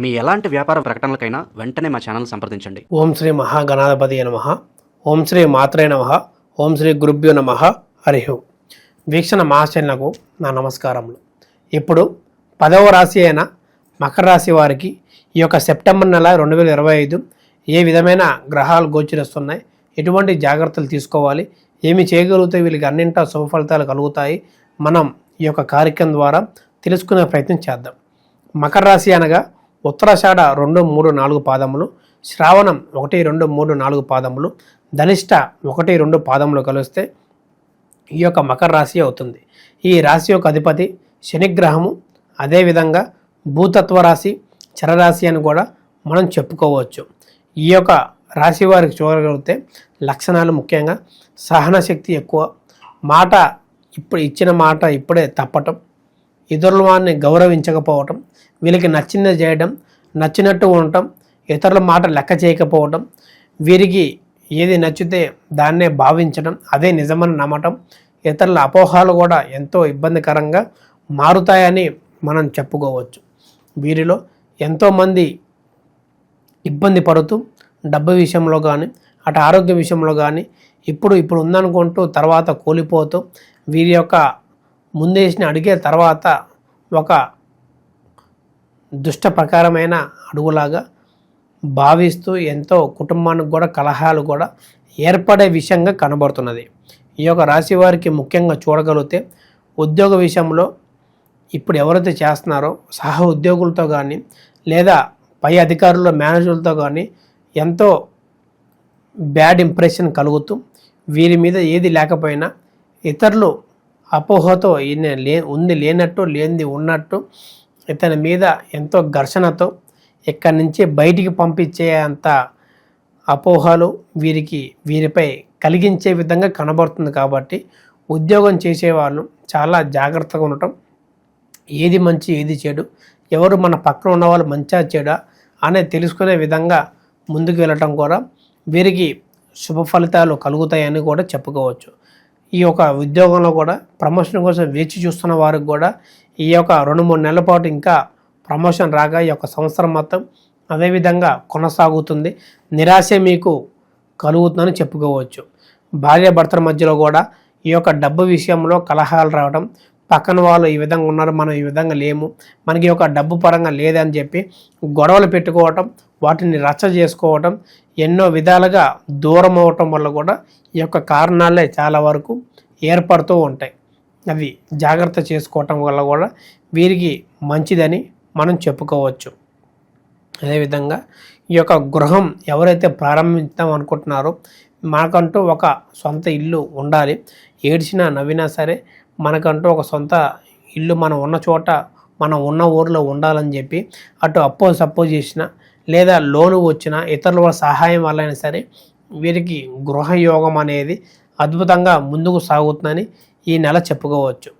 మీ ఎలాంటి వ్యాపార ప్రకటనలకైనా వెంటనే మా ఛానల్ సంప్రదించండి. ఓం శ్రీ మహాగణాధిపతి నమ. ఓం శ్రీ మాత్రే నమ. ఓం శ్రీ గురుభ్యో నమ. హరి వీక్షణ మహాశైలకు నా నమస్కారములు. ఇప్పుడు పదవ రాశి అయిన మకర రాశి వారికి ఈ యొక్క సెప్టెంబర్ నెల రెండు వేల ఇరవై ఐదు ఏ విధమైన గ్రహాలు గోచరిస్తున్నాయి? ఎటువంటి జాగ్రత్తలు తీసుకోవాలి? ఏమి చేయగలిగితే వీళ్ళకి అన్నింటా శుభ ఫలితాలు కలుగుతాయి. మనం ఈ యొక్క కార్యక్రమం ద్వారా తెలుసుకునే ప్రయత్నం చేద్దాం. మకర రాశి అనగా ఉత్తరాషాఢ రెండు మూడు నాలుగు పాదములు శ్రావణం ఒకటి రెండు మూడు నాలుగు పాదములు ధనిష్ట ఒకటి రెండు పాదములు కలిస్తే ఈ యొక్క మకర రాశి అవుతుంది. ఈ రాశి యొక్క అధిపతి శనిగ్రహము అదేవిధంగా భూతత్వ రాశి చరరాశి అని కూడా మనం చెప్పుకోవచ్చు. ఈ యొక్క రాశి వారికి చూడగలిగితే లక్షణాలు ముఖ్యంగా సహన శక్తి ఎక్కువ మాట ఇప్పుడు ఇచ్చిన మాట ఇప్పుడే తప్పటం ఇతరుల వారిని గౌరవించకపోవటం వీళ్ళకి నచ్చింది చేయడం నచ్చినట్టు ఉండటం ఇతరుల మాట లెక్క చేయకపోవటం వీరికి ఏది నచ్చితే దాన్నే భావించడం అదే నిజమని నమ్మటం ఇతరుల అపోహాలు కూడా ఎంతో ఇబ్బందికరంగా మారుతాయని మనం చెప్పుకోవచ్చు. వీరిలో ఎంతోమంది ఇబ్బంది పడుతూ డబ్బు విషయంలో కానీ అటు ఆరోగ్య విషయంలో కానీ ఇప్పుడు ఇప్పుడు ఉందనుకుంటూ తర్వాత కూలిపోతూ వీరి యొక్క ముందేసిన అడిగే తర్వాత ఒక దుష్ట ప్రకారమైన అడుగులాగా భావిస్తూ ఎంతో కుటుంబానికి కూడా కలహాలు కూడా ఏర్పడే విషయంగా కనబడుతున్నది. ఈ యొక్క రాశి వారికి ముఖ్యంగా చూడగలిగితే ఉద్యోగ విషయంలో ఇప్పుడు ఎవరైతే చేస్తున్నారో సహ ఉద్యోగులతో కానీ లేదా పై అధికారుల మేనేజర్లతో కానీ ఎంతో బ్యాడ్ ఇంప్రెషన్ కలుగుతూ వీరి మీద ఏది లేకపోయినా ఇతరులు అపోహతో ఈయన లే ఉంది లేనట్టు లేనిది ఉన్నట్టు ఇతని మీద ఎంతో ఘర్షణతో ఇక్కడి నుంచి బయటికి పంపించే అంత అపోహలు వీరికి వీరిపై కలిగించే విధంగా కనబడుతుంది కాబట్టి ఉద్యోగం చేసేవాళ్ళు చాలా జాగ్రత్తగా ఉండటం ఏది మంచి ఏది చెడు ఎవరు మన పక్కన ఉన్న వాళ్ళు మంచా చెడా అనేది తెలుసుకునే విధంగా ముందుకు వెళ్ళటం కూడా వీరికి శుభ ఫలితాలు కలుగుతాయని కూడా చెప్పుకోవచ్చు. ఈ యొక్క ఉద్యోగంలో కూడా ప్రమోషన్ కోసం వేచి చూస్తున్న వారికి కూడా ఈ యొక్క రెండు మూడు నెలల పాటు ఇంకా ప్రమోషన్ రాగా ఈ యొక్క సంవత్సరం మొత్తం అదేవిధంగా కొనసాగుతుంది. నిరాశ మీకు కలుగుతుందని చెప్పుకోవచ్చు. భార్య భర్తల మధ్యలో కూడా ఈ యొక్క డబ్బు విషయంలో కలహాలు రావడం పక్కన వాళ్ళు ఈ విధంగా ఉన్నారు మనం ఈ విధంగా లేము మనకి ఒక డబ్బు పరంగా లేదని చెప్పి గొడవలు పెట్టుకోవటం వాటిని రచ్చ చేసుకోవటం ఎన్నో విధాలుగా దూరం అవటం వల్ల కూడా ఈ యొక్క కారణాలే చాలా వరకు ఏర్పడుతూ ఉంటాయి. అవి జాగ్రత్త చేసుకోవటం వల్ల కూడా వీరికి మంచిదని మనం చెప్పుకోవచ్చు. అదేవిధంగా ఈ యొక్క గృహం ఎవరైతే ప్రారంభిద్దాం అనుకుంటున్నారో మనకంటూ ఒక సొంత ఇల్లు ఉండాలి. ఏడ్చినా నవ్వినా సరే మనకంటూ ఒక సొంత ఇల్లు మనం ఉన్న చోట మనం ఉన్న ఊరిలో ఉండాలని చెప్పి అటు అప్పో సపోజ్ చేసిన లేదా లోను వచ్చిన ఇతరుల వాళ్ళ సహాయం వల్లైనా సరే వీరికి గృహయోగం అనేది అద్భుతంగా ముందుకు సాగుతుందని ఈ నెల చెప్పుకోవచ్చు.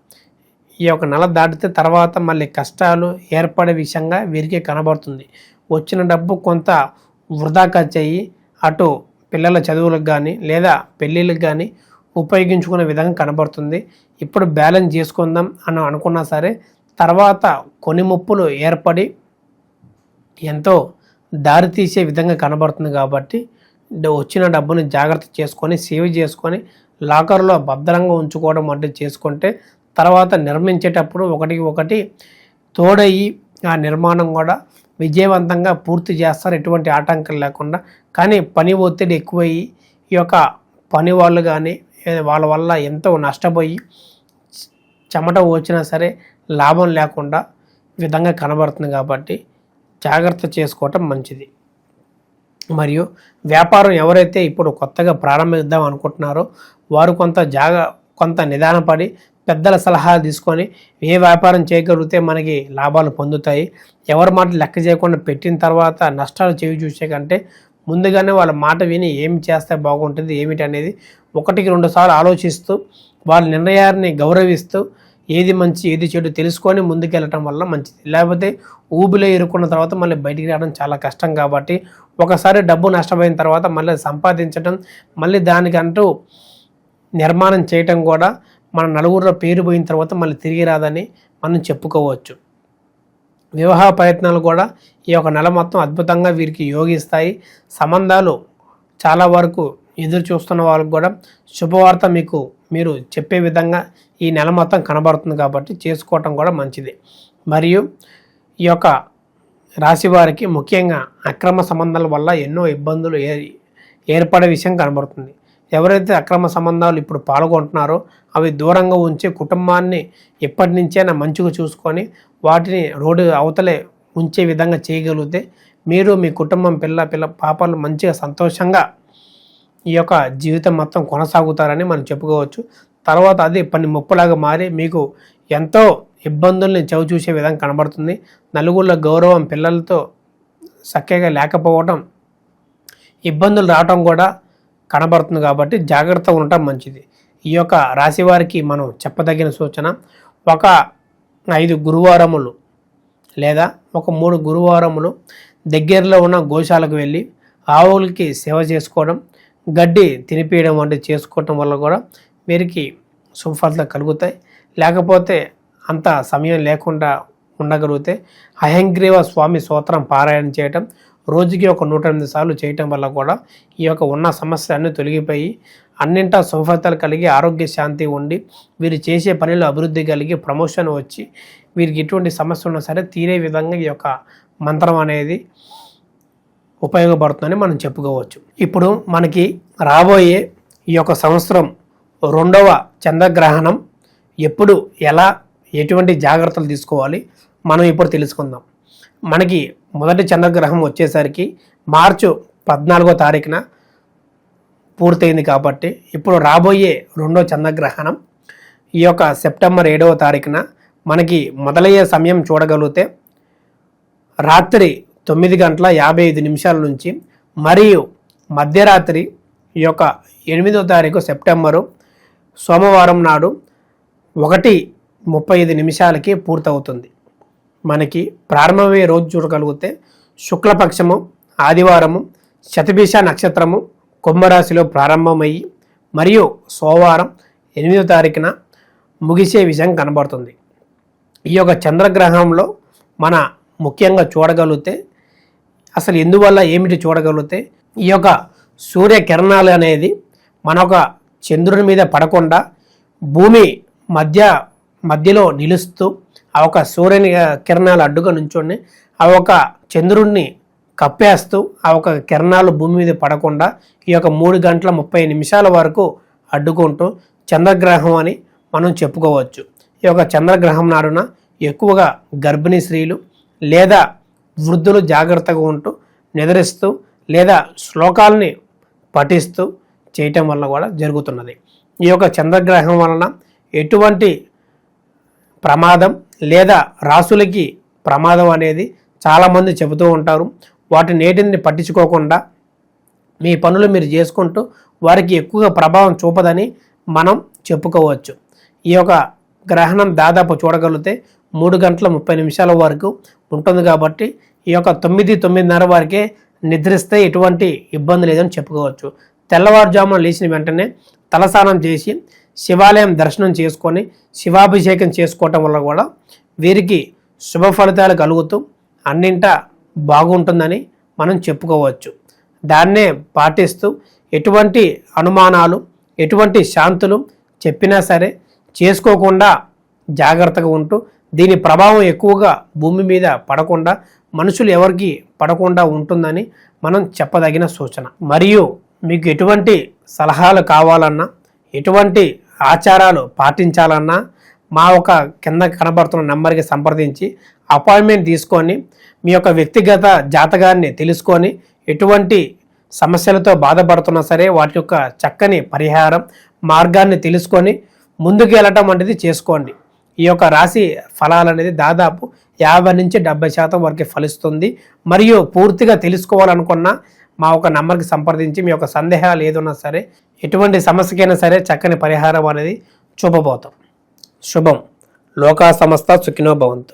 ఈ యొక్క నెల దాటితే తర్వాత మళ్ళీ కష్టాలు ఏర్పడే విషయంగా వీరికి కనబడుతుంది. వచ్చిన డబ్బు కొంత వృధా ఖర్చు అయ్యి అటు పిల్లల చదువులకు కానీ లేదా పెళ్ళిళ్ళకి కానీ ఉపయోగించుకునే విధంగా కనబడుతుంది. ఇప్పుడు బ్యాలెన్స్ చేసుకుందాం అని అనుకున్నా సరే తర్వాత కొన్ని ముప్పులు ఏర్పడి ఎంతో దారి తీసే విధంగా కనబడుతుంది కాబట్టి వచ్చిన డబ్బుని జాగ్రత్త చేసుకొని సేవ్ చేసుకొని లాకర్లో భద్రంగా ఉంచుకోవడం అంటే చేసుకుంటే తర్వాత నిర్మించేటప్పుడు ఒకటికి ఒకటి తోడయి ఆ నిర్మాణం కూడా విజయవంతంగా పూర్తి చేస్తారు. ఎటువంటి ఆటంకం లేకుండా. కానీ పని ఒత్తిడి ఎక్కువయ్యి ఈ యొక్క పని వాళ్ళు కానీ వాళ్ళ వల్ల ఎంతో నష్టపోయి చెమట వచ్చినా సరే లాభం లేకుండా విధంగా కనబడుతుంది కాబట్టి జాగ్రత్త చేసుకోవటం మంచిది. మరియు వ్యాపారం ఎవరైతే ఇప్పుడు కొత్తగా ప్రారంభిద్దాం అనుకుంటున్నారో వారు కొంత జాగ కొంత నిదానపడి పెద్దల సలహా తీసుకొని ఏ వ్యాపారం చేయగలిగితే మనకి లాభాలు పొందుతాయి. ఎవరి మాట లెక్క చేయకుండా పెట్టిన తర్వాత నష్టాలు చేయి చూసే కంటే ముందుగానే వాళ్ళ మాట విని ఏమి చేస్తే బాగుంటుంది ఏమిటి అనేది ఒకటికి రెండు సార్లు ఆలోచిస్తూ వాళ్ళ నిర్ణయాన్ని గౌరవిస్తూ ఏది మంచి ఏది చెడు తెలుసుకొని ముందుకెళ్ళటం వల్ల మంచిది. లేకపోతే ఊబిలో ఇరుక్కున్న తర్వాత మళ్ళీ బయటికి రావడం చాలా కష్టం కాబట్టి ఒకసారి డబ్బు నష్టమైన తర్వాత మళ్ళీ సంపాదించడం మళ్ళీ దానికంటూ నిర్మాణం చేయటం కూడా మన నలుగురిలో పేరు పోయిన తర్వాత మళ్ళీ తిరిగి రాదని మనం చెప్పుకోవచ్చు. వివాహ ప్రయత్నాలు కూడా ఈ యొక్క నెల మొత్తం అద్భుతంగా వీరికి యోగిస్తాయి. సంబంధాలు చాలా వరకు ఎదురు చూస్తున్న వాళ్ళకు కూడా శుభవార్త మీకు మీరు చెప్పే విధంగా ఈ నెల మొత్తం కనబడుతుంది కాబట్టి చేసుకోవటం కూడా మంచిది. మరియు ఈ యొక్క రాశి వారికి ముఖ్యంగా అక్రమ సంబంధాల వల్ల ఎన్నో ఇబ్బందులు ఏ ఏర్పడే విషయం కనబడుతుంది. ఎవరైతే అక్రమ సంబంధాలు ఇప్పుడు పాల్గొంటున్నారో అవి దూరంగా ఉంచి కుటుంబాన్ని ఎప్పటి నుంచైనా మంచిగా చూసుకొని వాటిని రోడ్డు అవతలే ఉంచే విధంగా చేయగలిగితే మీరు మీ కుటుంబం పిల్ల పిల్ల పాపలు మంచిగా సంతోషంగా ఈ యొక్క జీవితం మొత్తం కొనసాగుతారని మనం చెప్పుకోవచ్చు. తర్వాత అది పని ముప్పులాగా మారి మీకు ఎంతో ఇబ్బందుల్ని చవి చూసే విధంగా కనబడుతుంది. నలుగురిలో గౌరవం పిల్లలతో చక్కగా లేకపోవడం ఇబ్బందులు రావటం కూడా కనబడుతుంది కాబట్టి జాగ్రత్తగా ఉండటం మంచిది. ఈ యొక్క రాశి వారికి మనం చెప్పదగిన సూచన ఒక ఐదు గురువారములు లేదా ఒక మూడు గురువారములు దగ్గరలో ఉన్న గోశాలకు వెళ్ళి ఆవులకి సేవ చేసుకోవడం గడ్డి తినిపించడం వంటివి చేసుకోవటం వల్ల కూడా వీరికి సుఫలితం కలుగుతాయి. లేకపోతే అంత సమయం లేకుండా ఉండగలిగితే అహంగ్రీవ స్వామి స్తోత్రం పారాయణ చేయటం రోజుకి ఒక నూట ఎనిమిది సార్లు చేయటం వల్ల కూడా ఈ యొక్క ఉన్న సమస్య అన్నీ తొలగిపోయి అన్నింటా సుఫలితాలు కలిగి ఆరోగ్య శాంతి ఉండి వీరు చేసే పనిలో అభివృద్ధి కలిగి ప్రమోషన్ వచ్చి వీరికి ఎటువంటి సమస్య ఉన్నా సరే తీరే విధంగా ఈ యొక్క మంత్రం అనేది ఉపయోగపడుతుందని మనం చెప్పుకోవచ్చు. ఇప్పుడు మనకి రాబోయే ఈ యొక్క సంవత్సరం రెండవ చంద్రగ్రహణం ఎప్పుడు ఎలా ఎటువంటి జాగ్రత్తలు తీసుకోవాలి మనం ఇప్పుడు తెలుసుకుందాం. మనకి మొదటి చంద్రగ్రహం వచ్చేసరికి మార్చు పద్నాలుగో తారీఖున పూర్తయింది కాబట్టి ఇప్పుడు రాబోయే రెండో చంద్రగ్రహణం ఈ యొక్క సెప్టెంబర్ ఏడవ తారీఖున మనకి మొదలయ్యే సమయం చూడగలిగితే రాత్రి తొమ్మిది గంటల యాభై ఐదు నిమిషాల నుంచి మరియు మధ్యరాత్రి ఈ యొక్క ఎనిమిదో తారీఖు సెప్టెంబరు సోమవారం నాడు ఒకటి ముప్పై ఐదు నిమిషాలకి పూర్తవుతుంది. మనకి ప్రారంభమయ్యే రోజు చూడగలిగితే శుక్లపక్షము ఆదివారము శతభిష నక్షత్రము కుంభరాశిలో ప్రారంభమయ్యి మరియు సోమవారం ఎనిమిదో తారీఖున ముగిసే విషయం కనబడుతుంది. ఈ యొక్క చంద్రగ్రహంలో మన ముఖ్యంగా చూడగలిగితే అసలు ఎందువల్ల ఏమిటి చూడగలిగితే ఈ యొక్క సూర్య కిరణాలు అనేది మన ఒక చంద్రుని మీద పడకుండా భూమి మధ్య మధ్యలో నిలుస్తూ ఆ ఒక సూర్యుని కిరణాలు అడ్డుగా నుంచొని ఆ ఒక చంద్రుణ్ణి కప్పేస్తూ ఆ ఒక కిరణాలు భూమి మీద పడకుండా ఈ యొక్క మూడు గంటల ముప్పై నిమిషాల వరకు అడ్డుకుంటూ చంద్రగ్రహం అని మనం చెప్పుకోవచ్చు. ఈ యొక్క చంద్రగ్రహం నాడున ఎక్కువగా గర్భిణీ స్త్రీలు లేదా వృద్ధులు జాగ్రత్తగా ఉంటూ నిద్రిస్తూ లేదా శ్లోకాలని పఠిస్తూ చేయటం వల్ల కూడా జరుగుతున్నది. ఈ యొక్క చంద్రగ్రహం వలన ఎటువంటి ప్రమాదం లేదా రాసులకి ప్రమాదం అనేది చాలామంది చెబుతూ ఉంటారు. వాటి నేటిని పట్టించుకోకుండా మీ పనులు మీరు చేసుకుంటూ వారికి ఎక్కువగా ప్రభావం చూపదని మనం చెప్పుకోవచ్చు. ఈ యొక్క గ్రహణం దాదాపు చూడగలిగితే మూడు గంటల ముప్పై నిమిషాల వరకు ఉంటుంది కాబట్టి ఈ యొక్క తొమ్మిది తొమ్మిదిన్నర వరకే నిద్రిస్తే ఎటువంటి ఇబ్బంది లేదని చెప్పుకోవచ్చు. తెల్లవారుజామున లేచిన వెంటనే తలస్నానం చేసి శివాలయం దర్శనం చేసుకొని శివాభిషేకం చేసుకోవటం వల్ల కూడా వీరికి శుభ ఫలితాలు కలుగుతూ అన్నింట బాగుంటుందని మనం చెప్పుకోవచ్చు. దాన్నే పాటిస్తూ ఎటువంటి అనుమానాలు ఎటువంటి శాంతులు చెప్పినా సరే చేసుకోకుండా జాగ్రత్తగా ఉంటూ దీని ప్రభావం ఎక్కువగా భూమి మీద పడకుండా మనుషులు ఎవరికి పడకుండా ఉంటుందని మనం చెప్పదగిన సూచన. మరియు మీకు ఎటువంటి సలహాలు కావాలన్నా ఎటువంటి ఆచారాలు పాటించాలన్నా మా ఒక కింద కనబడుతున్న నెంబర్కి సంప్రదించి అపాయింట్మెంట్ తీసుకొని మీ యొక్క వ్యక్తిగత జాతకాన్ని తెలుసుకొని ఎటువంటి సమస్యలతో బాధపడుతున్నా సరే వాటి యొక్క చక్కని పరిహారం మార్గాన్ని తెలుసుకొని ముందుకు వెళ్ళటం అనేది చేసుకోండి. ఈ యొక్క రాశి ఫలాలు అనేది దాదాపు యాభై నుంచి డెబ్బై శాతం వరకు ఫలిస్తుంది. మరియు పూర్తిగా తెలుసుకోవాలనుకున్న మా ఒక నంబర్కి సంప్రదించి మీ యొక్క సందేహాలు ఏదున్నా సరే ఎటువంటి సమస్యకైనా సరే చక్కని పరిహారం అనేది చూపబోతాం. శుభం. లోకా సంస్థ సుఖినో భవంతు.